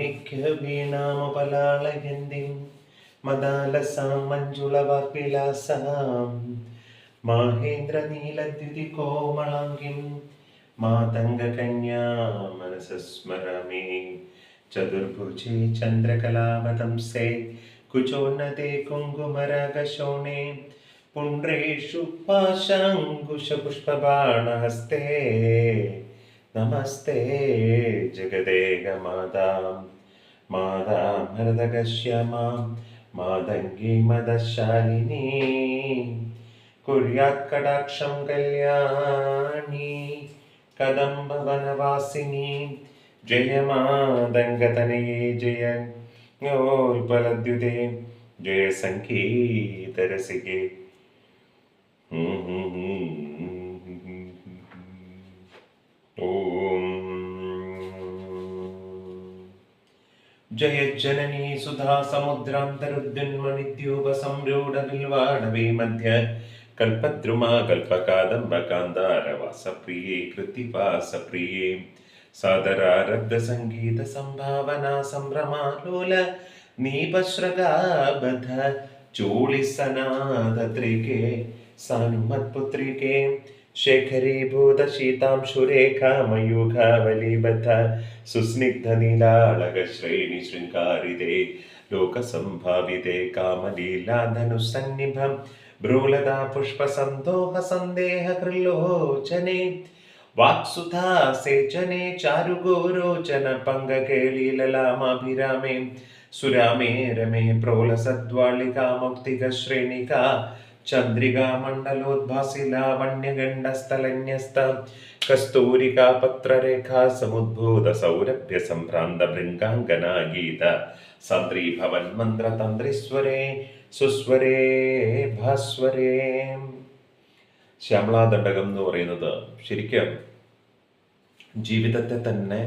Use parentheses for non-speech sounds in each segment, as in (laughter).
മാണിക്യ വീണാമപലാളയന്തി മദാലസാം മഞ്ജുളവാഗ്വിലാസാം മാഹേന്ദ്ര നീലദ്യുതി കോമളാംഗിം മാതംഗകന്യാ മനസസ്മരാമി ചതുർഭുജേ ചന്ദ്രകലാവതംസേ കുചോന്നതേ കുങ്കുമരകശോണേ പുണ്ട്രേഷു പാശാങ്കുശപുഷ്പബാണഹസ്തേ. നമസ്തേ ജഗദേകമാതാം. मादा मृदगस्य मां मादङ्गी मदशालिनी कुर्यात्कटाक्षं कल्याणी कदम्बवनवासिनी जय मादङ्गतनये जय ಗೋಲ್ಬಲದ್ಯುದೆ ಜಯ ಸಂಗೀತರಸಿಗೆ ಓಂ സമുദ്രാന്തരുദ്യന്മണിദ്യൂപ സംരൂഢ ബിൽവാടവേ മധ്യ കൽപദ്രുമാ കൽപകാദംബകാന്താരവാസപ്രിയേ കൃതിവാസപ്രിയേ സാദരാരബ്ധ സംഗീത സംഭാവന സംഭ്രമാലോല നീപശ്രഗാബധ ചൂളിസനാദത്രികേ സാനുമത്പുത്രികേ ശേഖരീഭൂത ശീതാംശുരേഖാമയൂഖാവലീബദ്ധ സുസ്നിഗ്ധ നീലാളക ശ്രേണി ശൃംഗാരിതേ ലോകസംഭാവിതേ കാമലീലാധനുസന്നിഭം ഭ്രൂലതാ പുഷ്പസന്തോഹ സന്ദേഹ കൃല്ലോചനെ വാക്സുധാ സേചനെ ചാരുഗോരോചന പങ്കകേളീലലാമാഭിരാമേ സുരാമേ രമേ പ്രോലസദ്വാളികാമൗക്തിക ശ്രേണിക ചന്ദ്രികാ മണ്ഡലോദ്ഭാസി ലാവണ്യഗണ്ഡസ്ഥലന്യസ്ത കസ്തൂരികാ പത്രരേഖാ സമുദ്ഭൂത സൗരഭ്യ സംഭ്രാന്ത ഭൃംഗാംഗനാ ഗീത സന്ത്രീ ഭവൻ മന്ത്രതന്ത്രിസ്വരേ സുസ്വരേ ഭാസ്വരേ. ശ്യാമളാദണ്ഡകം എന്ന് പറയുന്നത് ശരിക്കും ജീവിതത്തെ തന്നെ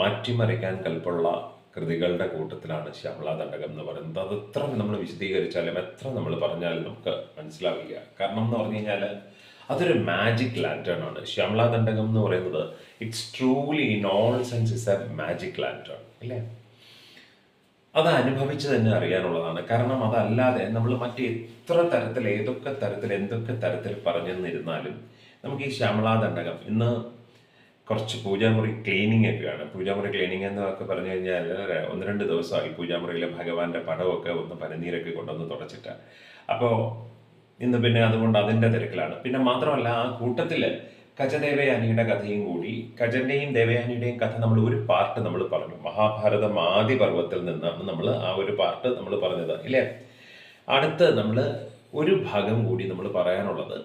മാറ്റിമറിക്കാൻ കൽപ്പുള്ള കൃതികളുടെ കൂട്ടത്തിലാണ് ശ്യാമളാദണ്ഡകം എന്ന് പറയുന്നത്. അത് എത്ര നമ്മൾ വിശദീകരിച്ചാലും എത്ര നമ്മൾ പറഞ്ഞാലും നമുക്ക് മനസ്സിലാവില്ല. കാരണം എന്ന് പറഞ്ഞു കഴിഞ്ഞാൽ അതൊരു മാജിക് ലാന്റേൺ ആണ്. ശ്യാമളാദണ്ഡകം എന്ന് പറയുന്നത് it's truly in all sense is a magic lantern അല്ലേ അത് അനുഭവിച്ച് തന്നെ അറിയാനുള്ളതാണ്. കാരണം അതല്ലാതെ നമ്മൾ മറ്റ് എത്ര തരത്തിൽ ഏതൊക്കെ തരത്തിൽ എന്തൊക്കെ തരത്തിൽ പറഞ്ഞു പറഞ്ഞെന്നിരുന്നാലും നമുക്ക് ഈ ശ്യാമളാദണ്ഡകം ഇന്ന് കുറച്ച് പൂജാമുറി ക്ലീനിങ് ഒക്കെയാണ് പൂജാമുറി ക്ലീനിങ് എന്നൊക്കെ പറഞ്ഞു കഴിഞ്ഞാൽ ഒന്ന് രണ്ട് ദിവസമായി പൂജാമുറിയിലെ ഭഗവാന്റെ പടമൊക്കെ ഒന്ന് പനിനീരൊക്കെ കൊണ്ടുവന്ന് തുടച്ചിട്ട് അപ്പോൾ ഇന്ന് പിന്നെ അതുകൊണ്ട് അതിന്റെ തിരക്കിലാണ്. പിന്നെ മാത്രമല്ല ആ കൂട്ടത്തിൽ കജദേവയാനിയുടെ കഥയും കൂടി കജന്റെയും ദേവയാനിയുടെയും കഥ നമ്മൾ ഒരു പാർട്ട് നമ്മൾ പറഞ്ഞു. മഹാഭാരതം ആദ്യ പർവത്തിൽ നിന്നാണ് നമ്മൾ ആ ഒരു പാർട്ട് നമ്മൾ പറഞ്ഞത് ഇല്ലേ? അടുത്ത് നമ്മൾ ഒരു ഭാഗം കൂടി നമ്മൾ പറയാനുള്ളത്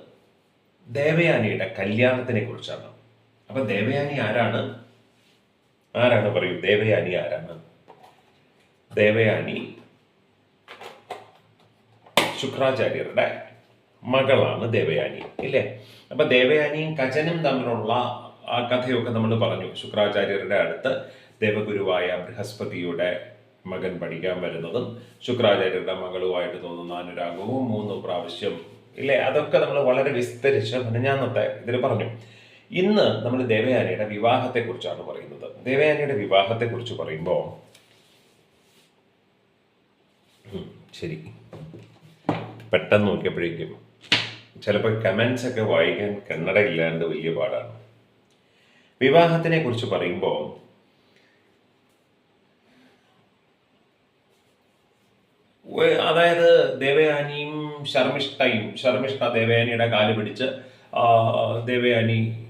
ദേവയാനിയുടെ കല്യാണത്തിനെ കുറിച്ചാണ്. അപ്പൊ ദേവയാനി ആരാണ്? ആരാണ് പറയൂ? ദേവയാനി ആരാണ്? ദേവയാനി ശുക്രാചാര്യരുടെ മകളാണ് ദേവയാനി ഇല്ലേ? അപ്പൊ ദേവയാനിയും കജനും തമ്മിലുള്ള ആ കഥയൊക്കെ നമ്മൾ പറഞ്ഞു. ശുക്രാചാര്യരുടെ അടുത്ത് ദേവഗുരുവായ ബൃഹസ്പതിയുടെ മകൻ പഠിക്കാൻ വരുന്നതും ശുക്രാചാര്യരുടെ മകളുമായിട്ട് തോന്നുന്ന അനുരാഗവും മൂന്ന് പ്രാവശ്യം ഇല്ലേ? അതൊക്കെ നമ്മൾ വളരെ വിസ്തരിച്ച് ഞാൻ ഇതിൽ പറഞ്ഞു. ഇന്ന് നമ്മൾ ദേവയാനിയുടെ വിവാഹത്തെ കുറിച്ചാണ് പറയുന്നത്. ദേവയാനിയുടെ വിവാഹത്തെ കുറിച്ച് പറയുമ്പോൾ ശരി. പെട്ടെന്ന് നോക്കിയപ്പോഴേക്കും ചിലപ്പോൾ കമൻസ് ഒക്കെ വായിക്കാൻ കന്നഡ ഇല്ലാണ്ട് വലിയ പാടാണ്. വിവാഹത്തിനെ കുറിച്ച് പറയുമ്പോൾ അതായത് ദേവയാനിയും ശർമ്മിഷ്ഠയും ശർമിഷ്ഠ ദേവയാനിയുടെ കാൽ പിടിച്ച് ദേവയാനി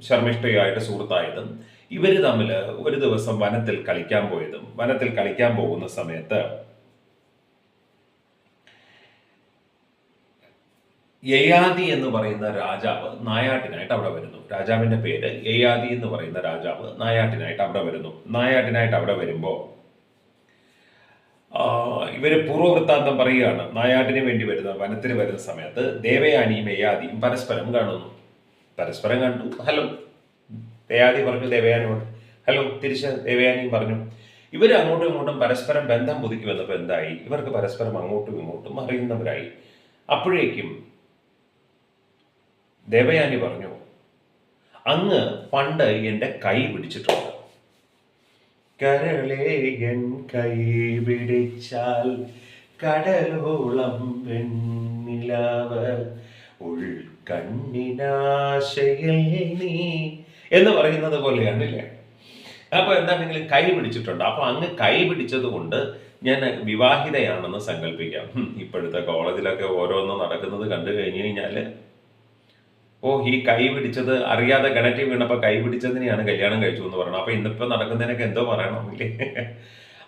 ശർമ്മിഷ്ഠയുമായിട്ട് സുഹൃത്തായതും ഇവർ തമ്മിൽ ഒരു ദിവസം വനത്തിൽ കളിക്കാൻ പോയതും വനത്തിൽ കളിക്കാൻ പോകുന്ന സമയത്ത് യയാദി എന്ന് പറയുന്ന രാജാവ് നായാട്ടിനായിട്ട് അവിടെ വരുന്നു. രാജാവിന്റെ പേര് യയാദി എന്ന് പറയുന്ന രാജാവ് നായാട്ടിനായിട്ട് അവിടെ വരുന്നു. നായാട്ടിനായിട്ട് അവിടെ വരുമ്പോൾ ഇവർ പൂർവവൃത്താന്തം പറയുകയാണ്. നായാട്ടിന് വേണ്ടി വരുന്ന വനത്തിന് വരുന്ന സമയത്ത് ദേവയാനിയും യയാദിയും പരസ്പരം കാണുന്നു. പരസ്പരം കണ്ടു. ഹലോ. ദയാദി പറഞ്ഞു ദേവയാനിയോട് ഹലോ തിരിച്ച് ദേവയാനിയും പറഞ്ഞു. ഇവർ അങ്ങോട്ടും ഇങ്ങോട്ടും പരസ്പരം ബന്ധം പുതുക്കി വന്നപ്പോൾ എന്തായി? ഇവർക്ക് പരസ്പരം അങ്ങോട്ടും ഇങ്ങോട്ടും അറിയുന്നവരായി. അപ്പോഴേക്കും ദേവയാനി പറഞ്ഞു അങ്ങ് പണ്ട് എന്റെ കൈ പിടിച്ചിട്ടുണ്ട്. കരളേയൻ കൈ പിടിച്ചാൽ കടലോളം വെണ്ണിലാവ് ഉൾക്കണ്ണിനാശയിൽ നീ. എന്ന് പറയുന്നത് പോലെയാണല്ലേ അപ്പൊ എന്താണെങ്കിലും കൈ പിടിച്ചിട്ടുണ്ട്. അപ്പൊ അങ്ങ് കൈ പിടിച്ചത് കൊണ്ട് ഞാൻ വിവാഹിതയാണെന്ന് സങ്കല്പിക്കാം. ഇപ്പോഴത്തെ കോളേജിലൊക്കെ ഓരോന്നും നടക്കുന്നത് കണ്ടു കഴിഞ്ഞു കഴിഞ്ഞാൽ ഓ ഈ കൈ പിടിച്ചത് അറിയാതെ കിണറ്റിൽ വീണപ്പോൾ കൈ പിടിച്ചതിനെയാണ് കല്യാണം കഴിച്ചു എന്ന് പറയണം അപ്പൊ ഇന്നിപ്പോ നടക്കുന്നതിനൊക്കെ എന്തോ പറയണം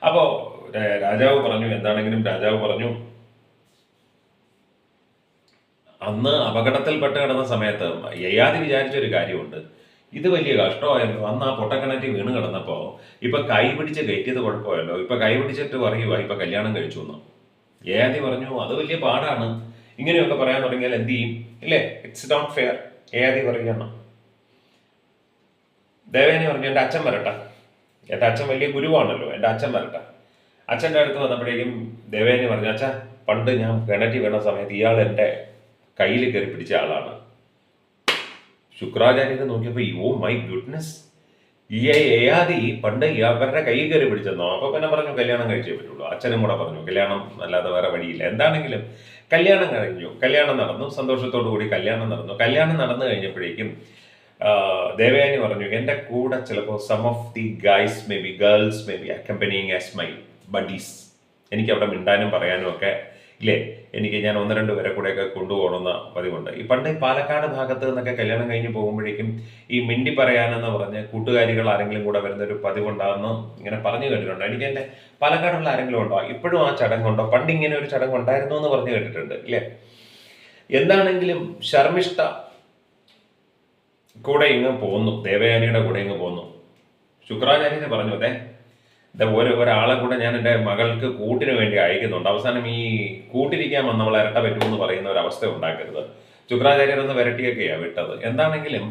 അപ്പോ രാജാവ് പറഞ്ഞു എന്താണെങ്കിലും രാജാവ് പറഞ്ഞു അന്ന് അപകടത്തിൽപ്പെട്ട് കിടന്ന സമയത്ത് യയാതി വിചാരിച്ചൊരു കാര്യമുണ്ട്. ഇത് വലിയ കഷ്ടമായിരുന്നു. അന്ന് ആ പൊട്ടക്കിണറ്റി വീണ് കിടന്നപ്പോ ഇപ്പൊ കൈ പിടിച്ച് കയറ്റിയത് കുഴപ്പമല്ലോ? ഇപ്പൊ കൈ പിടിച്ചിട്ട് പറയുക ഇപ്പൊ കല്യാണം കഴിച്ചു എന്ന് യയാതി പറഞ്ഞു അത് വലിയ പാടാണ്. ഇങ്ങനെയൊക്കെ പറയാൻ തുടങ്ങിയാൽ എന്ത് ചെയ്യും? ഇല്ലേ ഇറ്റ്സ് നോട്ട് ഫെയർ യയാതി പറയുകയാണ് ദേവേനെ പറഞ്ഞു എന്റെ അച്ഛൻ വരട്ടെ. എന്റെ അച്ഛൻ വലിയ ഗുരുവാണല്ലോ. എന്റെ അച്ഛൻ വരട്ടെ. അച്ഛന്റെ അടുത്ത് വന്നപ്പോഴേക്കും ദേവേനെ പറഞ്ഞു അച്ഛാ പണ്ട് ഞാൻ കിണറ്റി വീണ സമയത്ത് ഇയാൾ എന്റെ കയ്യിൽ കയറി പിടിച്ച ആളാണ്. ശുക്രാചാര്യനെ നോക്കിയപ്പോൾ ഓ മൈ ഗുഡ്നസ് ഈ ഏയാദി പണ്ട് അവരുടെ കൈ കയറി പിടിച്ചെന്നോ അപ്പൊ പിന്നെ പറഞ്ഞു കല്യാണം കഴിച്ചേ പറ്റുള്ളൂ. അച്ഛനും കൂടെ പറഞ്ഞു കല്യാണം അല്ലാതെ വേറെ വഴിയില്ല. എന്താണെങ്കിലും കല്യാണം കഴിഞ്ഞു. കല്യാണം നടന്നു സന്തോഷത്തോടു കൂടി കല്യാണം നടന്നു. കല്യാണം നടന്നു കഴിഞ്ഞപ്പോഴേക്കും ദേവയാനി പറഞ്ഞു എന്റെ കൂടെ ചിലപ്പോൾ some of the guys may be girls may be accompanying as my buddies എനിക്ക് അവിടെ മിണ്ടാനും പറയാനും ഒക്കെ ഇല്ലേ? എനിക്ക് ഞാൻ ഒന്ന് രണ്ട് പേരെ കൂടെയൊക്കെ കൊണ്ടുപോകണമെന്ന പതിവുണ്ട്. ഈ പണ്ട് പാലക്കാട് ഭാഗത്ത് നിന്നൊക്കെ കല്യാണം കഴിഞ്ഞ് പോകുമ്പോഴേക്കും ഈ മിണ്ടി പറയാനെന്ന് പറഞ്ഞ് കൂട്ടുകാരികൾ ആരെങ്കിലും കൂടെ വരുന്ന ഒരു പതിവുണ്ടാകുന്നു ഇങ്ങനെ പറഞ്ഞു കേട്ടിട്ടുണ്ട്. എനിക്ക് എന്റെ പാലക്കാടുള്ള ആരെങ്കിലും ഉണ്ടോ? ഇപ്പോഴും ആ ചടങ്ങുണ്ടോ? പണ്ട് ഇങ്ങനെ ഒരു ചടങ്ങ് ഉണ്ടായിരുന്നു എന്ന് പറഞ്ഞു കേട്ടിട്ടുണ്ട് ഇല്ലേ? എന്താണെങ്കിലും ശർമ്മിഷ്ഠ കൂടെ ഇങ്ങ് പോന്നു. ദേവയാനിയുടെ കൂടെ ഇങ്ങ് പോന്നു. ശുക്രാചാര്യനെ പറഞ്ഞു അതെ ഒരു ഒരാളെ കൂടെ ഞാൻ എന്റെ മകൾക്ക് കൂട്ടിന് വേണ്ടി അയക്കുന്നുണ്ട്. അവസാനം ഈ കൂട്ടിരിക്കാൻ വന്നവൾ ഇരട്ട പറ്റുമെന്ന് പറയുന്ന ഒരു അവസ്ഥ ഉണ്ടാക്കരുത്. ശുക്രാചാര്യർ ഒന്ന് വരട്ടിയൊക്കെയാ വിട്ടത്. എന്താണെങ്കിലും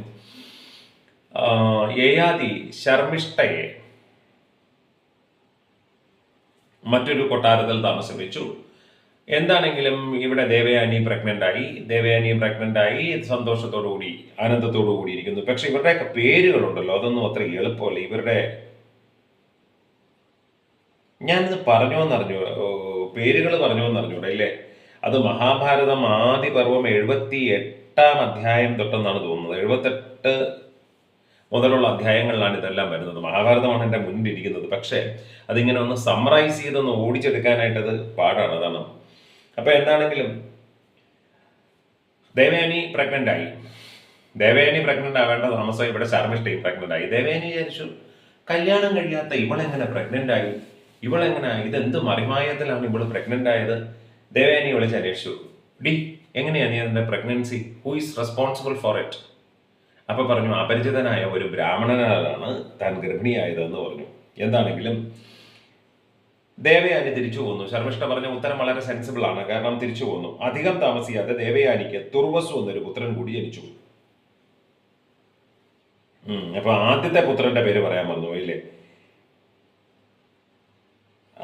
ഏയാദി യയാതി ശർമ്മിഷ്ഠയെ മറ്റൊരു കൊട്ടാരത്തിൽ താമസിപ്പിച്ചു. എന്താണെങ്കിലും ഇവിടെ ദേവയാനി പ്രഗ്നന്റ് ആയി ദേവയാനി പ്രഗ്നന്റ് ആയി സന്തോഷത്തോടു കൂടി ആനന്ദത്തോടു കൂടി ഇരിക്കുന്നു. പക്ഷെ ഇവരുടെയൊക്കെ പേരുകളുണ്ടല്ലോ അതൊന്നും അത്ര എളുപ്പമല്ല. ഇവരുടെ ഞാനിത് പറഞ്ഞു എന്നറിഞ്ഞു പേരുകൾ പറഞ്ഞോന്നറിഞ്ഞൂടെ ഇല്ലേ? അത് മഹാഭാരതം ആദ്യ പർവം എഴുപത്തി എട്ടാം അധ്യായം തൊട്ടെന്നാണ് തോന്നുന്നത്. എഴുപത്തെട്ട് മുതലുള്ള അധ്യായങ്ങളിലാണ് ഇതെല്ലാം വരുന്നത്. മഹാഭാരതമാണ് എന്റെ മുന്നിലിരിക്കുന്നത്. പക്ഷേ അതിങ്ങനെ ഒന്ന് സമ്മറൈസ് ചെയ്തൊന്ന് ഓടിച്ചെടുക്കാനായിട്ടത് പാടാണ് അതാണ്. അപ്പൊ എന്താണെങ്കിലും ദേവയാനി പ്രഗ്നന്റ് ആയി. ദേവയാനി പ്രഗ്നന്റ് ആവേണ്ട താമസം ഇവിടെ ശർമ്മിഷ്ഠയും പ്രഗ്നന്റ് ആയി. ദേവയാനി വിചാരിച്ചു കല്യാണം കഴിയാത്ത ഇവളെങ്ങനെ പ്രഗ്നന്റ് ആയി? ഇവളെങ്ങനെ ഇതെന്ത് മറിമായത്തിലാണ് ഇവൾ പ്രഗ്നന്റ് ആയത്? ദേവയാനി വിളിച്ച് അന്വേഷിച്ചു. ഡി എങ്ങനെയാ നീ അതിന്റെ pregnancy who is responsible for it അപ്പൊ പറഞ്ഞു അപരിചിതനായ ഒരു ബ്രാഹ്മണനാണ് താൻ ഗർഭിണിയായതെന്ന് പറഞ്ഞു. എന്താണെങ്കിലും ദേവയാനി തിരിച്ചു പോന്നു. ശർമ്മിഷ്ഠ പറഞ്ഞ ഉത്തരം വളരെ സെൻസിബിൾ ആണ് കാരണം തിരിച്ചു പോന്നു. അധികം താമസിയാതെ ദേവയാനിക്ക് തുർവസു എന്നൊരു പുത്രൻ കൂടി ജനിച്ചു. അപ്പൊ ആദ്യത്തെ പുത്രന്റെ പേര് പറയാൻ വന്നു പോയില്ലേ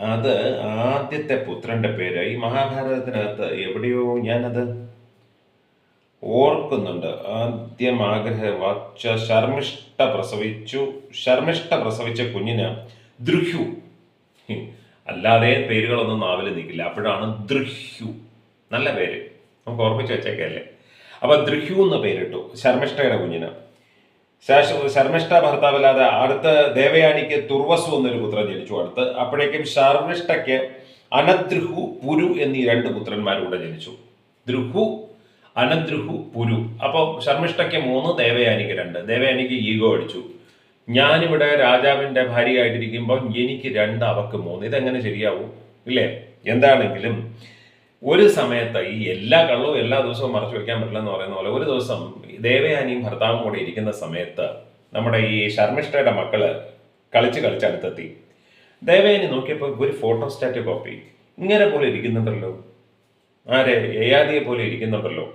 അത് ആദ്യത്തെ പുത്രന്റെ പേര് ഈ മഹാഭാരതത്തിനകത്ത് എവിടെയോ ഞാനത് ഓർക്കുന്നുണ്ട്. ആദ്യം ആഗ്രഹ വച്ച ശർമ്മിഷ്ട പ്രസവിച്ചു. ശർമ്മിഷ്ട പ്രസവിച്ച കുഞ്ഞിന് ദൃഹ്യു. അല്ലാതെ പേരുകളൊന്നും നാവിൽ നിൽക്കില്ല. അപ്പോഴാണ് ദൃഹ്യു നല്ല പേര്. നമുക്ക് ഓർമ്മിച്ച് വെച്ചേക്കല്ലേ അപ്പൊ ദൃഹ്യു എന്ന് പേരിട്ടു ശർമ്മിഷ്ഠയുടെ കുഞ്ഞിന്. ശാശ- ശർമ്മിഷ്ഠ ഭർത്താവില്ലാതെ അടുത്ത ദേവയാനിക്ക് തുർവസു എന്നൊരു പുത്രൻ ജനിച്ചു. അടുത്ത് അപ്പോഴേക്കും ശർമ്മിഷ്ഠയ്ക്ക് അനദ്രുഹു പുരു എന്നീ രണ്ട് പുത്രന്മാരൂടെ ജനിച്ചു. ദ്രുഹു അനദ്രുഹു പുരു. അപ്പോൾ ശർമ്മിഷ്ഠയ്ക്ക് മൂന്ന് ദേവയാനിക്ക് രണ്ട്. ദേവയാനിക്ക് ഈഗോ അടിച്ചു. ഞാനിവിടെ രാജാവിന്റെ ഭാര്യയായിട്ടിരിക്കുമ്പോൾ എനിക്ക് രണ്ട് അവക്ക് മൂന്ന്. ഇതെങ്ങനെ ശരിയാവും? ഇല്ലേ? എന്താണെങ്കിലും ഒരു സമയത്ത് ഈ എല്ലാ കള്ളവും എല്ലാ ദിവസവും മറച്ചു വെക്കാൻ പറ്റില്ല എന്ന് പറയുന്ന പോലെ ഒരു ദിവസം ദേവയാനിയും ഭർത്താവും കൂടെ ഇരിക്കുന്ന സമയത്ത് നമ്മുടെ ഈ ശർമ്മിഷ്ഠയുടെ മക്കൾ കളിച്ച് കളിച്ച് അടുത്തെത്തി. ദേവയാനി നോക്കിയപ്പോൾ ഒരു ഫോട്ടോ ഫോട്ടോസ്റ്റാറ്റ് കോപ്പി ഇങ്ങനെ പോലെ ഇരിക്കുന്നുണ്ടല്ലോ. ആരെ? ഏയാദിയെ പോലെ ഇരിക്കുന്നുണ്ടല്ലോ.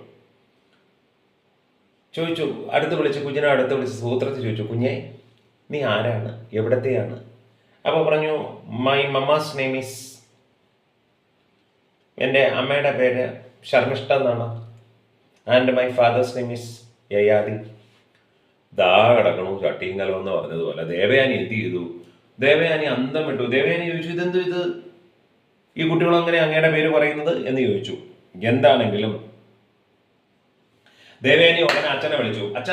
ചോദിച്ചു അടുത്ത് വിളിച്ച് കുഞ്ഞിനെ അടുത്ത് വിളിച്ച് സൂത്രത്തിൽ ചോദിച്ചു കുഞ്ഞെ നീ ആരാണ്? എവിടത്തെയാണ്? അപ്പോൾ പറഞ്ഞു മൈ മമ്മാസ് നെയിം ഈസ് എന്റെ അമ്മയുടെ പേര് ശർമിഷ്ഠ എന്നാണ്. And my father's name is Yayati ദാ കിടക്കണു ചട്ടിയും കലം എന്ന് പറഞ്ഞതുപോലെ. ദേവയാനി എന്ത് ചെയ്തു? ദേവയാനി അന്തം വിട്ടു. ദേവയാനി ചോദിച്ചു ഇതെന്തു ഇത്? ഈ കുട്ടികൾ അങ്ങനെ അങ്ങയുടെ പേര് പറയുന്നത്? എന്ന് ചോദിച്ചു. എന്താണെങ്കിലും. ദേവയാനി ഉടനെ അച്ഛനെ വിളിച്ചു. അച്ഛ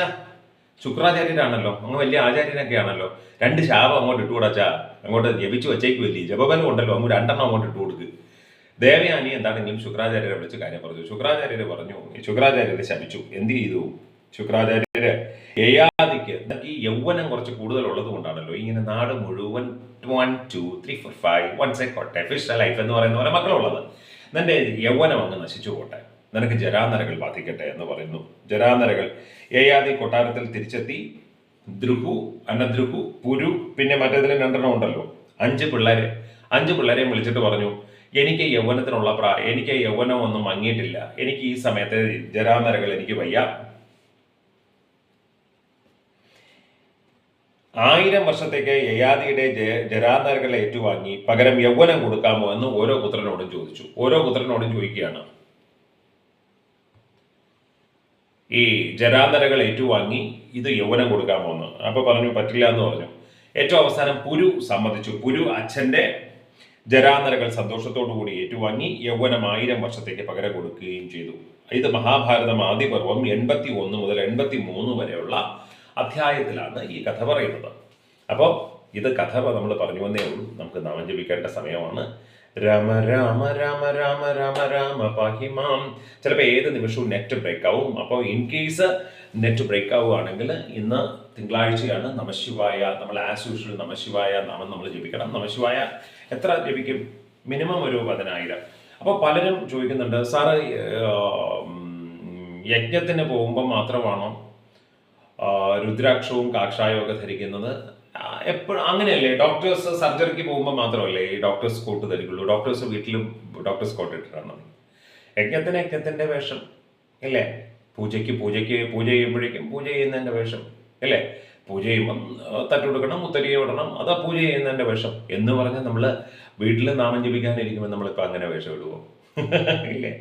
ശുക്രാചാര്യനാണല്ലോ അങ്ങ് വലിയ ആചാര്യനൊക്കെ ആണല്ലോ രണ്ട് ശാപം അങ്ങോട്ട് ഇട്ടുകൂടാ അച്ഛാ. അങ്ങോട്ട് ജപിച്ചു വച്ചേക്കുമല്ലേ ജപബലം ഉണ്ടല്ലോ. അങ്ങ് രണ്ടെണ്ണം അങ്ങോട്ട് ഇട്ടു കൊടുക്ക്. ദേവയാനി എന്താണെങ്കിലും ശുക്രാചാര്യരെ വിളിച്ച് കാര്യം പറഞ്ഞു. ശുക്രാചാര്യർ പറഞ്ഞു ശുക്രാചാര്യരെ ശപിച്ചു. എന്ത് ചെയ്തു? ശുക്രാചാര്യര് യയാദിക്ക് ഈ യൗവനം കുറച്ച് കൂടുതൽ ഉള്ളത് കൊണ്ടാണല്ലോ. ഇങ്ങനെ നാട് മുഴുവൻ one two three four five one സെക്കോട്ടെ fish life എന്ന് പറയുന്ന പോലെ മക്കളുള്ളത്. നിന്റെ യൗവനം അങ്ങ് നശിച്ചു പോട്ടെ. നിനക്ക് ജരാനരകൾ ബാധിക്കട്ടെ എന്ന് പറയുന്നു. ജരാനരകൾ യയാദി കൊട്ടാരത്തിൽ തിരിച്ചെത്തി. ദ്രുഹു അനദ്രുഹു പുരു പിന്നെ മറ്റേതിൽ രണ്ടെണ്ണം ഉണ്ടല്ലോ. അഞ്ച് പിള്ളേരെ. അഞ്ച് പിള്ളേരെയും വിളിച്ചിട്ട് പറഞ്ഞു എനിക്ക് യൗവനത്തിനുള്ള പ്രാ എനിക്ക് യൗവനം ഒന്നും മങ്ങിയിട്ടില്ല. എനിക്ക് ഈ സമയത്തെ ജരാനരകൾ എനിക്ക് വയ്യ. ആയിരം വർഷത്തേക്ക് യയാദിയുടെ ജ- ജരാനരകൾ ഏറ്റുവാങ്ങി പകരം യൗവനം കൊടുക്കാമോ എന്ന് ഓരോ പുത്രനോടും ചോദിച്ചു. ഓരോ പുത്രനോടും ചോദിക്കുകയാണ്. ഈ ജരാനരകൾ ഏറ്റുവാങ്ങി ഇത് യൗവനം കൊടുക്കാമോ എന്ന്. അപ്പൊ പറഞ്ഞു പറ്റില്ല എന്ന് പറഞ്ഞു. ഏറ്റവും അവസാനം പുരു സമ്മതിച്ചു. പുരു അച്ഛന്റെ ജരാനരകൾ സന്തോഷത്തോടു കൂടി ഏറ്റുവാങ്ങി യൗവനം ആയിരം വർഷത്തേക്ക് പകരം കൊടുക്കുകയും ചെയ്തു. ഇത് മഹാഭാരതം ആദ്യപർവം എൺപത്തി ഒന്ന് മുതൽ എൺപത്തി മൂന്ന് വരെയുള്ള അധ്യായത്തിലാണ് ഈ കഥ പറയുന്നത്. അപ്പോൾ ഇത് കഥ നമ്മൾ പറഞ്ഞു വന്നേ ഉള്ളൂ. നമുക്ക് നാമം ജപിക്കേണ്ട സമയമാണ്. രാമ രാമ രാമ രാമ രാമ രാമ പാഹിമാം ചിലപ്പോൾ ഏത് നിമിഷവും നെറ്റ് ബ്രേക്ക് ആവും. അപ്പോൾ ഇൻ കേസ് നെറ്റ് ബ്രേക്ക് ആവുകയാണെങ്കിൽ ഇന്ന് തിങ്കളാഴ്ചയാണ്. നമശിവായ നമ്മൾ ആസ് യൂഷ്വൽ നമശിവായ നാമം നമ്മൾ ജപിക്കണം. നമശിവായ എത്ര ജപിക്കും? മിനിമം ഒരു പതിനായിരം. അപ്പോൾ പലരും ചോദിക്കുന്നുണ്ട് സാറ് യജ്ഞത്തിന് പോകുമ്പോൾ മാത്രമാണോ രുദ്രാക്ഷവും കാക്ഷായവും ഒക്കെ ധരിക്കുന്നത്. എപ്പോഴും അങ്ങനെയല്ലേ? ഡോക്ടേഴ്സ് സർജറിക്ക് പോകുമ്പോൾ മാത്രമല്ലേ ഈ ഡോക്ടേഴ്സ് കോട്ട് ധരിക്കുള്ളൂ? ഡോക്ടേഴ്സ് വീട്ടിലും ഡോക്ടേഴ്സ് കോട്ട് ഇട്ടിട്ടാണ് യജ്ഞത്തിന് യജ്ഞത്തിന്റെ വേഷം അല്ലേ? പൂജയ്ക്ക് പൂജയ്ക്ക് പൂജ ചെയ്യുമ്പോഴേക്കും പൂജ ചെയ്യുന്നതിന്റെ വേഷം അല്ലേ? പൂജ ചെയ്യുമ്പം തട്ടുകൊടുക്കണം മുത്തരിയെ വിടണം അതാ പൂജ ചെയ്യുന്നതിന്റെ വേഷം എന്ന് പറഞ്ഞ് നമ്മൾ വീട്ടിൽ നാമം ജപിക്കാനിരിക്കുമ്പോൾ നമ്മളിപ്പോൾ അങ്ങനെ വേഷം ഇടുവോ? (laughs) ഇല്ലേ?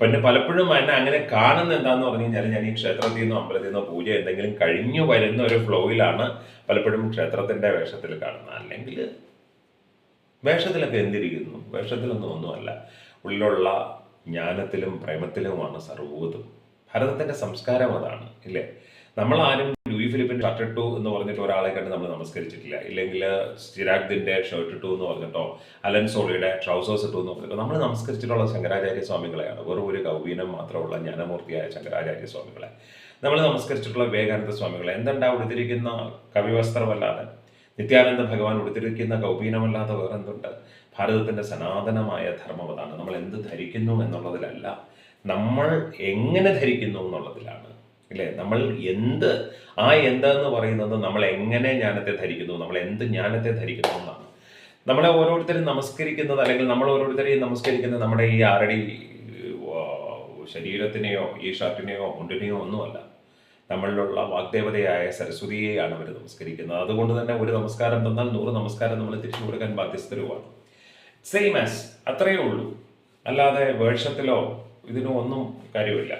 പിന്നെ പലപ്പോഴും എന്നെ അങ്ങനെ കാണുന്ന എന്താന്ന് പറഞ്ഞു കഴിഞ്ഞാൽ ഞാൻ ഈ ക്ഷേത്രത്തിൽ നിന്നോ അമ്പലത്തിൽ നിന്നോ പൂജ എന്തെങ്കിലും കഴിഞ്ഞു വരുന്ന ഒരു ഫ്ലോയിലാണ് പലപ്പോഴും ക്ഷേത്രത്തിന്റെ വേഷത്തിൽ കാണുന്നത്. അല്ലെങ്കിൽ വേഷത്തിലൊക്കെ എന്തിരിക്കുന്നു? വേഷത്തിലൊന്നും ഒന്നുമല്ല. ഉള്ളിലുള്ള ജ്ഞാനത്തിലും പ്രേമത്തിലുമാണ് സർവതും ഭാരതത്തിന്റെ സംസ്കാരം അതാണ് ഇല്ലേ? നമ്മൾ ഫിലിപ്പിൻ ഷർട്ട് ഇട്ടു എന്ന് പറഞ്ഞിട്ട് ഒരാളെ കണ്ട് നമ്മൾ നമസ്കരിച്ചിട്ടില്ല. ഇല്ലെങ്കിൽ സ്റ്റിരാഗ്ദിന്റെ ഷർട്ട് ഇട്ടു എന്ന് പറഞ്ഞിട്ടോ അലൻ സോളിയുടെ ട്രൗസേഴ്സ് ഇട്ടു എന്ന് പറഞ്ഞിട്ടോ നമ്മൾ നമസ്കരിച്ചിട്ടുള്ള ശങ്കരാചാര്യ സ്വാമികളെയാണ് വെറും ഒരു ഗൗവീനം മാത്രമുള്ള ജ്ഞാനമൂർത്തിയായ ശങ്കരാചാര്യ സ്വാമികളെ നമ്മൾ നമസ്കരിച്ചിട്ടുള്ള വിവേകാനന്ദ സ്വാമികളെ എന്തുണ്ടാ ഉടുത്തിരിക്കുന്ന കവിവസ്ത്രമല്ലാതെ? നിത്യാനന്ദ ഭഗവാൻ ഉടുത്തിരിക്കുന്ന ഗൗപീനമല്ലാതെ വേറെ എന്തുണ്ട് ഭാരതത്തിന്റെ സനാതനമായ ധർമ്മം അതാണ്. നമ്മൾ എന്ത് ധരിക്കുന്നു എന്നുള്ളതിലല്ല നമ്മൾ എങ്ങനെ ധരിക്കുന്നു എന്നുള്ളതിലാണ്. ഇല്ലേ നമ്മൾ എന്ത് ആ എന്തെന്ന് പറയുന്നത് നമ്മൾ എങ്ങനെ ജ്ഞാനത്തെ ധരിക്കുന്നു നമ്മൾ എന്ത് ജ്ഞാനത്തെ ധരിക്കുന്നു എന്നാണ്. നമ്മളെ ഓരോരുത്തരും നമസ്കരിക്കുന്നത് അല്ലെങ്കിൽ നമ്മൾ ഓരോരുത്തരെയും നമസ്കരിക്കുന്നത് നമ്മുടെ ഈ ആരടി ശരീരത്തിനെയോ ഈ ഷർട്ടിനെയോ മുണ്ടിനെയോ ഒന്നുമല്ല. നമ്മളിലുള്ള വാഗ്ദേവതയായ സരസ്വതിയെയാണ് അവർ നമസ്കരിക്കുന്നത്. അതുകൊണ്ട് തന്നെ ഒരു നമസ്കാരം തന്നാൽ നൂറ് നമസ്കാരം നമ്മൾ തിരിച്ചു കൊടുക്കാൻ ബാധ്യസ്ഥരുമാണ്. സെയിം ആസ് അത്രയേ ഉള്ളൂ. അല്ലാതെ വേഷത്തിലോ ഇതിനോ ഒന്നും കാര്യമില്ല.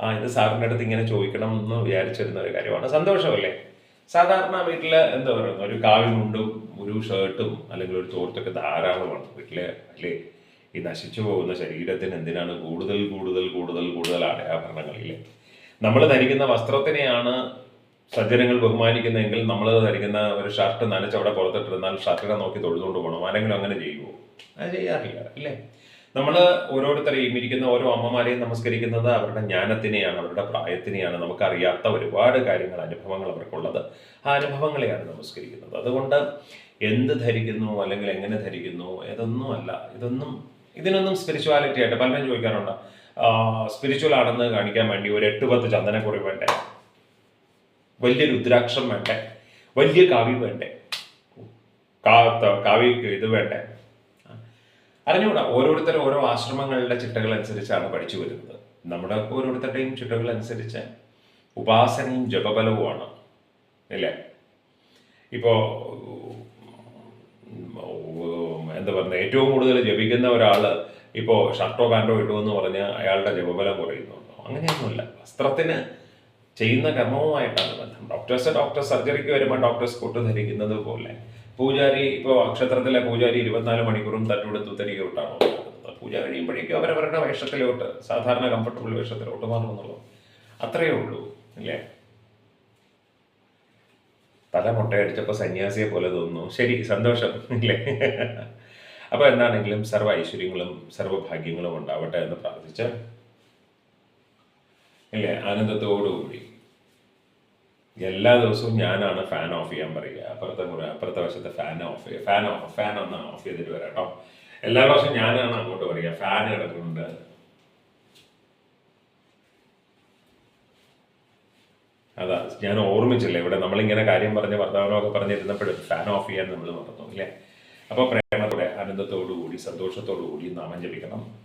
ആ ഇത് സാറിന്റെ അടുത്ത് ഇങ്ങനെ ചോദിക്കണം എന്ന് വിചാരിച്ചിരുന്ന ഒരു കാര്യമാണ്. സന്തോഷമല്ലേ? സാധാരണ വീട്ടിൽ എന്താ പറയുക ഒരു കാവിമുണ്ടും ഒരു ഷർട്ടും അല്ലെങ്കിൽ ഒരു തോർത്തൊക്കെ ധാരാളമാണ് വീട്ടിലെ അല്ലേ? ഈ നശിച്ചു പോകുന്ന ശരീരത്തിന് എന്തിനാണ് കൂടുതൽ കൂടുതൽ കൂടുതൽ കൂടുതൽ ആഭരണങ്ങളില്ലേ നമ്മൾ ധരിക്കുന്ന വസ്ത്രത്തിനെയാണ് സജ്ജനങ്ങൾ ബഹുമാനിക്കുന്നതെങ്കിൽ നമ്മൾ ധരിക്കുന്ന ഒരു ഷർട്ട് നനച്ചവിടെ പുറത്തിട്ടിരുന്നാൽ ഷർട്ടിനെ നോക്കി തൊഴുതുകൊണ്ട് പോകണം. ആരെങ്കിലും അങ്ങനെ ചെയ്യുമോ അത് ചെയ്യാറില്ല അല്ലേ? നമ്മൾ ഓരോരുത്തരെയും ഇരിക്കുന്ന ഓരോ അമ്മമാരെയും നമസ്കരിക്കുന്നത് അവരുടെ ജ്ഞാനത്തിനെയാണ് അവരുടെ പ്രായത്തിനെയാണ്. നമുക്കറിയാത്ത ഒരുപാട് കാര്യങ്ങൾ അനുഭവങ്ങൾ അവർക്കുള്ളത്. ആ അനുഭവങ്ങളെയാണ് നമസ്കരിക്കുന്നത്. അതുകൊണ്ട് എന്ത് ധരിക്കുന്നു അല്ലെങ്കിൽ എങ്ങനെ ധരിക്കുന്നു ഇതൊന്നും അല്ല. ഇതൊന്നും ഇതിനൊന്നും സ്പിരിച്വാലിറ്റി ആയിട്ട് പലരും ചോദിക്കാറുണ്ട്. സ്പിരിച്വൽ ആണെന്ന് കാണിക്കാൻ വേണ്ടി ഒരു എട്ട് പത്ത് ചന്ദനക്കുറി വേണ്ടേ? വലിയ രുദ്രാക്ഷം വേണ്ടേ? വലിയ കാവ്യം വേണ്ടേ? കാവ്യ ഇത് വേണ്ടേ? അറിഞ്ഞുകൂടാ? ഓരോരുത്തരും ഓരോ ആശ്രമങ്ങളുടെ ചിട്ടകൾ അനുസരിച്ചാണ് പഠിച്ചു വരുന്നത്. നമ്മുടെ ഓരോരുത്തരുടെയും ചിട്ടകൾ അനുസരിച്ച് ഉപാസനയും ജപബലവുമാണ് ഇല്ലേ? ഇപ്പോ എന്താ പറയുക ഏറ്റവും കൂടുതൽ ജപിക്കുന്ന ഒരാൾ ഇപ്പോ ഷർട്ടോ പാന്റോ ഇട്ടു എന്ന് പറഞ്ഞ് അയാളുടെ ജപബലം കുറയുന്നുണ്ടോ? അങ്ങനെയൊന്നുമില്ല. വസ്ത്രത്തിന് ചെയ്യുന്ന കർമ്മവുമായിട്ടാണ് ബന്ധം. ഡോക്ടേഴ്സ് ഡോക്ടർ സർജറിക്ക് വരുമ്പോൾ ഡോക്ടേഴ്സ് കൊട്ട് ധരിക്കുന്നത് പോലെ. പൂജാരി ഇപ്പോൾ ക്ഷേത്രത്തിലെ പൂജാരി ഇരുപത്തിനാല് മണിക്കൂറും തട്ടുകൊടുത്ത് തരികയോട്ടാണോ വിട്ടാണോ പൂജ കഴിയുമ്പോഴേക്കും അവരവരുടെ വേഷത്തിലോട്ട് സാധാരണ കംഫർട്ടബിൾ വേഷത്തിലോട്ട് മാറുമെന്നുള്ളൂ അത്രയേ ഉള്ളൂ അല്ലേ? തല മുട്ടയടിച്ചപ്പോൾ സന്യാസിയെ പോലെ തോന്നുന്നു. ശരി സന്തോഷം ഇല്ലേ അപ്പോൾ എന്താണെങ്കിലും സർവ ഐശ്വര്യങ്ങളും സർവഭാഗ്യങ്ങളും ഉണ്ടാവട്ടെ എന്ന് പ്രാർത്ഥിച്ച് ഇല്ലേ ആനന്ദത്തോടുകൂടി. എല്ലാ ദിവസവും ഞാനാണ് ഫാൻ ഓഫ് ചെയ്യാൻ പറയുക. അപ്പുറത്തെ അപ്പുറത്തെ വശത്തെ ഫാൻ ഓഫ് ചെയ്യുക. ഫാൻ ഓഫ് ഫാൻ ഒന്ന് ഓഫ് ചെയ്തിട്ട് വരാം കേട്ടോ. എല്ലാ പ്രാവശ്യം ഞാനാണ് അങ്ങോട്ട് പറയുക. ഫാൻ കിടക്കുന്നുണ്ട്. അതാ ഞാൻ ഓർമ്മിച്ചില്ല? ഇവിടെ നമ്മളിങ്ങനെ കാര്യം പറഞ്ഞ് വർത്തമാനമൊക്കെ പറഞ്ഞിരുന്നപ്പോഴും ഫാൻ ഓഫ് ചെയ്യാൻ നമ്മൾ മറന്നു അല്ലേ അപ്പോൾ പ്രേമത്തോടെ ആനന്ദത്തോടുകൂടി സന്തോഷത്തോടുകൂടി സന്തോഷത്തോടു കൂടി നാമം ജപിക്കണം.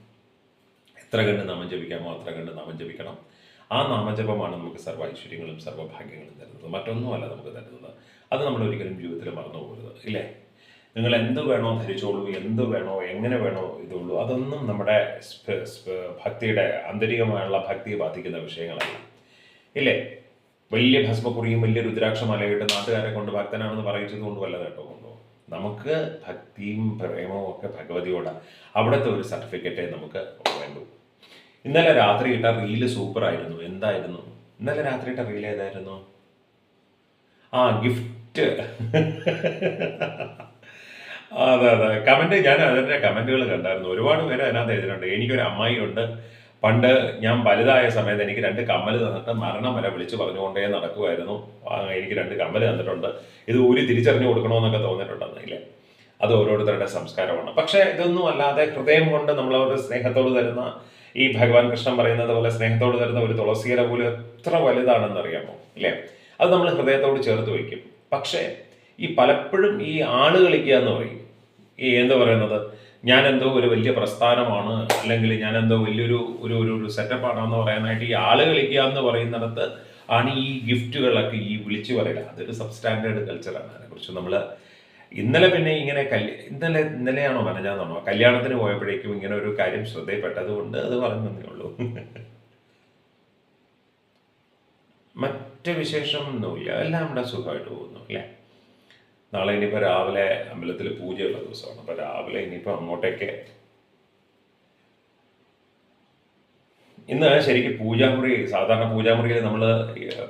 എത്ര കണ്ട് നാമം ജപിക്കാമോ അത്ര കണ്ട് നാമം ജപിക്കണം. ആ നാമജപമാണ് നമുക്ക് സർവ ഐശ്വര്യങ്ങളും സർവഭാഗ്യങ്ങളും തരുന്നത്. മറ്റൊന്നുമല്ല നമുക്ക് തരുന്നത്. അത് നമ്മൾ ഒരിക്കലും ജീവിതത്തിൽ മറന്നു പോകരുത് ഇല്ലേ? നിങ്ങൾ എന്ത് വേണോ ധരിച്ചോളൂ എന്ത് വേണോ എങ്ങനെ വേണോ ഇതുള്ളൂ അതൊന്നും നമ്മുടെ ഭക്തിയുടെ ആന്തരികമായുള്ള ഭക്തിയെ ബാധിക്കുന്ന വിഷയങ്ങളല്ല. ഇല്ലേ? വലിയ ഭസ്മക്കുറിയും വലിയ രുദ്രാക്ഷമാലയിട്ട് നാട്ടുകാരെ കൊണ്ട് ഭക്തനാണെന്ന് പറയിച്ചത് കൊണ്ട് വല്ല കേട്ടോ കൊണ്ടോ? നമുക്ക് ഭക്തിയും പ്രേമവും ഒക്കെ ഭഗവതിയോടാണ് അവിടുത്തെ ഒരു സർട്ടിഫിക്കറ്റേ നമുക്ക് വേണ്ടൂ. ഇന്നലെ രാത്രി ഇട്ട റീൽ സൂപ്പർ ആയിരുന്നു. എന്തായിരുന്നു? ഇന്നലെ രാത്രി ഇട്ട റീൽ ഏതായിരുന്നു? ആ ഗിഫ്റ്റ് അതെ അതെ. കമന്റ് ഞാൻ അതിന്റെ കമന്റുകൾ കണ്ടായിരുന്നു. ഒരുപാട് പേര് അതിനകത്ത് എഴുതിയിട്ടുണ്ട്. എനിക്കൊരു അമ്മായി ഉണ്ട് പണ്ട് ഞാൻ വലുതായ സമയത്ത് എനിക്ക് രണ്ട് കമ്മൽ തന്നിട്ട് മരണം വരെ വിളിച്ചു പറഞ്ഞുകൊണ്ടേ നടക്കുമായിരുന്നു എനിക്ക് രണ്ട് കമ്മൽ തന്നിട്ടുണ്ട്. ഇത് ഊരി തിരിച്ചറിഞ്ഞു കൊടുക്കണമെന്നൊക്കെ തോന്നിയിട്ടുണ്ടെന്ന് ഇല്ലേ അത് ഓരോരുത്തരുടെ സംസ്കാരമാണ്. പക്ഷേ ഇതൊന്നും അല്ലാതെ ഹൃദയം കൊണ്ട് നമ്മളവരുടെ സ്നേഹത്തോട് തരുന്ന ഈ ഭഗവാൻ കൃഷ്ണൻ പറയുന്നത് പോലെ സ്നേഹത്തോട് തരുന്ന ഒരു തുളസിയില പോലും എത്ര വലുതാണെന്ന് അറിയാമോ ഇല്ലേ? അത് നമ്മൾ ഹൃദയത്തോട് ചേർത്ത് വയ്ക്കും. പക്ഷേ ഈ പലപ്പോഴും ഈ ആൾ കളിക്കുക എന്ന് പറയും. ഈ എന്താ പറയുന്നത്? ഞാൻ എന്തോ ഒരു വലിയ പ്രസ്ഥാനമാണ് അല്ലെങ്കിൽ ഞാൻ എന്തോ വലിയൊരു ഒരു ഒരു ഒരു സെറ്റപ്പാണെന്ന് പറയാനായിട്ട് ഈ ആൾ കളിക്കുക എന്ന് പറയുന്നിടത്ത് ആണ് ഈ ഗിഫ്റ്റുകളൊക്കെ ഈ വിളിച്ചു പറയുക അതൊരു സബ്സ്റ്റാൻഡേർഡ് കൾച്ചറാണ് അതിനെക്കുറിച്ച് നമ്മൾ ഇന്നലെ പിന്നെ ഇങ്ങനെ കല്യ ഇന്നലെ ഇന്നലെയാണോ മനഞ്ഞാന്നാണോ കല്യാണത്തിന് പോയപ്പോഴേക്കും ഇങ്ങനെ ഒരു കാര്യം ശ്രദ്ധയിൽപ്പെട്ടത് കൊണ്ട് അത് പറഞ്ഞു ഉള്ളൂ. മറ്റ് വിശേഷം ഒന്നുമില്ല എല്ലാം ഇവിടെ സുഖമായിട്ട് പോകുന്നു അല്ലേ? നാളെ ഇനിയിപ്പോൾ രാവിലെ അമ്പലത്തിൽ പൂജയുള്ള ദിവസമാണ്. അപ്പോൾ രാവിലെ ഇനിയിപ്പോൾ അങ്ങോട്ടേക്ക് ഇന്ന് ശരിക്കും പൂജാമുറി സാധാരണ പൂജാമുറിയിൽ നമ്മൾ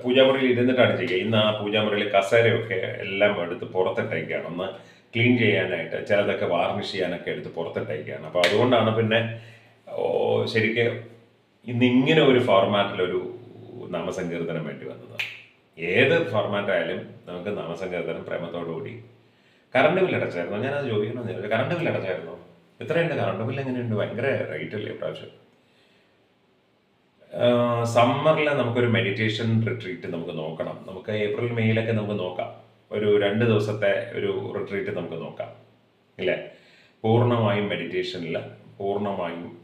പൂജാമുറിയിൽ ഇരുന്നിട്ടാണ് ചെയ്യുക. ഇന്ന് ആ പൂജാമുറിയിൽ കസേരയൊക്കെ എല്ലാം എടുത്ത് പുറത്തിട്ടേക്കാണ്. ഒന്ന് ക്ലീൻ ചെയ്യാനായിട്ട് ചിലതൊക്കെ വാർണിഷ് ചെയ്യാനൊക്കെ എടുത്ത് പുറത്തിട്ടേക്കാണ്. അപ്പോൾ അതുകൊണ്ടാണ് പിന്നെ ശരിക്കും ശരിക്ക് ഇന്ന് ഇങ്ങനെ ഒരു ഫോർമാറ്റിലൊരു നാമസങ്കീർത്തനം വേണ്ടി വന്നത്. ഏത് ഫോർമാറ്റ് ആയാലും നമുക്ക് നാമസങ്കീർത്തനം പ്രേമത്തോടുകൂടി കറണ്ട് ബില്ല് അടച്ചായിരുന്നോ? ഞാനത് ചോദിക്കണമെന്ന് കറണ്ട് ബില്ല് അടച്ചായിരുന്നോ? എത്രയുണ്ട് കറണ്ട് ബില്ല് എങ്ങനെയുണ്ട്? ഭയങ്കര റേറ്റ് അല്ലേ ഇപ്രാവശ്യം സമ്മറിൽ നമുക്കൊരു മെഡിറ്റേഷൻ റിട്രീറ്റ് നമുക്ക് നോക്കണം. നമുക്ക് ഏപ്രിൽ മെയ്യിലൊക്കെ നമുക്ക് നോക്കാം. ഒരു രണ്ട് ദിവസത്തെ ഒരു റിട്രീറ്റ് നമുക്ക് നോക്കാം. ഇല്ലേ? പൂർണമായും മെഡിറ്റേഷനിൽ പൂർണമായും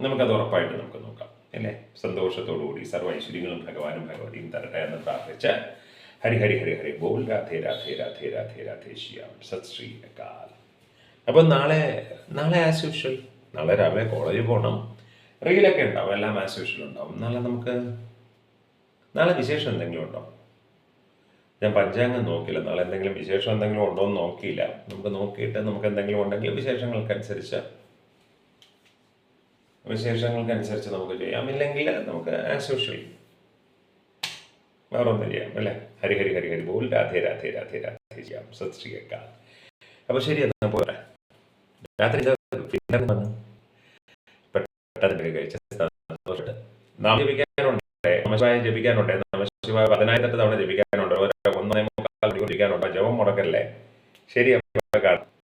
നമുക്കത് ഉറപ്പായിട്ട് നമുക്ക് നോക്കാം. അല്ലേ സന്തോഷത്തോടുകൂടി സർവ ഐശ്വര്യങ്ങളും ഭഗവാനും ഭഗവതിയും തരട്ടെ എന്ന് പ്രാർത്ഥിച്ച് ഹരി ഹരി ഹരി ഹരി ബോൾ. രാധേ രാധേ രാധേ രാധേ രാധേ ശ്യാം. സത് ശ്രീ അകാൽ. അപ്പം നാളെ നാളെ ആസ് യൂഷ്വൽ നാളെ രാവിലെ കോളേജിൽ പോകണം റീലൊക്കെ ഉണ്ടാവും എല്ലാം ആസ് യൂഷ്വൽ ഉണ്ടാവും. നാളെ നമുക്ക് നാളെ വിശേഷം എന്തെങ്കിലും ഉണ്ടോ? ഞാൻ പഞ്ചാംഗം നോക്കിയില്ല. നാളെ എന്തെങ്കിലും വിശേഷം എന്തെങ്കിലും ഉണ്ടോ എന്ന് നോക്കിയില്ല. നമുക്ക് നോക്കിയിട്ട് നമുക്ക് എന്തെങ്കിലും ഉണ്ടെങ്കിൽ വിശേഷങ്ങൾക്കനുസരിച്ച് വിശേഷങ്ങൾക്കനുസരിച്ച് നമുക്ക് ചെയ്യാം. ഇല്ലെങ്കിൽ നമുക്ക് ആസ് യൂഷ്വൽ വേറെ ഒന്നും ചെയ്യാം അല്ലേ? ഹരി ഹരി ഹരി ഹരി ബോൾ. രാധേ രാധേ രാധേ രാധേ ചെയ്യാം. സത് ശ്രീ അക്കാൽ അപ്പോൾ ശരി എന്നാൽ പോരാ? രാത്രി ജപിക്കാനുണ്ട്. ജപിക്കാനുണ്ട്. തവണ ഒന്നേ മുക്കാൽ ജപിക്കാനുണ്ട്. ജപം മുടക്കല്ലേ? ശരി അപ്പോൾ കാണാം.